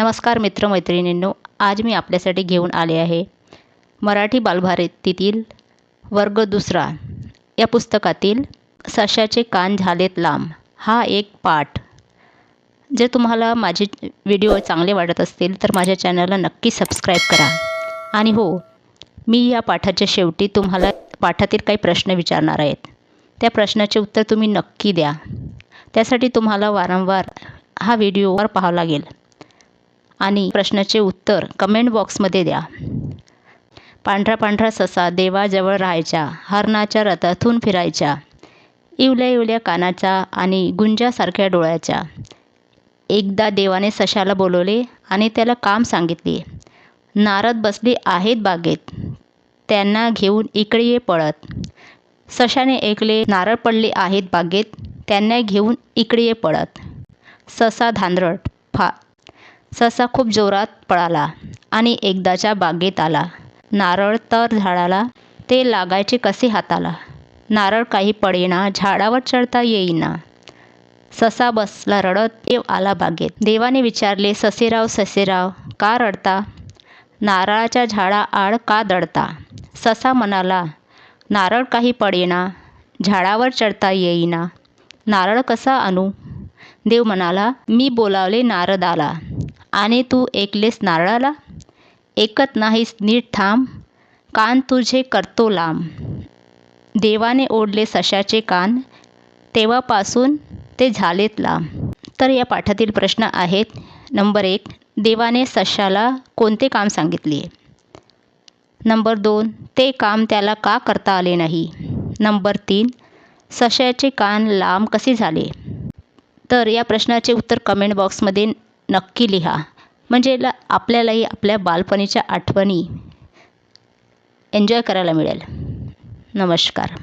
नमस्कार मित्रमैत्रिणींनो आज मी आपल्यासाठी घेऊन आले आहे मराठी बालभारतीतील वर्ग दुसरा. या पुस्तकातील सशाचे कान झालेत लांब. हा एक पाठ. जर तुम्हाला माझे व्हिडिओ चांगले वाटत असतील तर माझ्या चॅनलला नक्की सबस्क्राईब करा. आणि हो मी या पाठाच्या शेवटी तुम्हाला पाठातील काही प्रश्न विचारणार आहेत. त्या प्रश्नाचे उत्तर तुम्ही नक्की द्या. त्यासाठी तुम्हाला वारंवार हा व्हिडिओवर पाहावं लागेल. आणि प्रश्नाचे उत्तर कमेंट बॉक्समध्ये द्या. पांढरा पांढरा ससा देवाजवळ राहायच्या हरणाच्या रथातून फिरायच्या इवल्या इवल्या कानाच्या आणि गुंजासारख्या डोळ्याच्या एकदा देवाने सशाला बोलवले आणि त्याला काम सांगितले. नारद बसले आहेत बागेत. त्यांना घेऊन इकडे ये पळत. सशाने ऐकले नारळ पडले आहेत बागेत. त्यांना घेऊन इकडे ये पळत. ससा धांदरट फा ससा खूप जोरात पळाला आणि एकदाच्या बागेत आला. नारळ तर झाडाला ते लागायचे कसे हाताला? नारळ काही पडेना झाडावर चढता येईना. ससा बसला रडत देव आला बागेत. देवाने विचारले ससेराव ससेराव का रडता? नारळाच्या झाडा आड का दडता? ससा म्हणाला नारळ काही पडेना झाडावर चढता येईना. नारळ कसा आणू? देव म्हणाला मी बोलावले नारदाला. आणि तू ऐकलेस नारळाला? ऐकत नाहीस नीट थांब. कान तुझे करतो लांब. देवाने ओढले सशाचे कान. तेव्हापासून ते झालेत लांब. तर या पाठातील प्रश्न आहेत. नंबर एक देवाने सशाला कोणते काम सांगितले? नंबर दोन ते काम त्याला का करता आले नाही? नंबर तीन सशाचे कान लांब कसे झाले? तर या प्रश्नाचे उत्तर कमेंट बॉक्समध्ये नक्की लिहा. म्हणजे ल आपल्यालाही आपल्या बालपणीच्या आठवणी एन्जॉय करायला मिळेल. नमस्कार.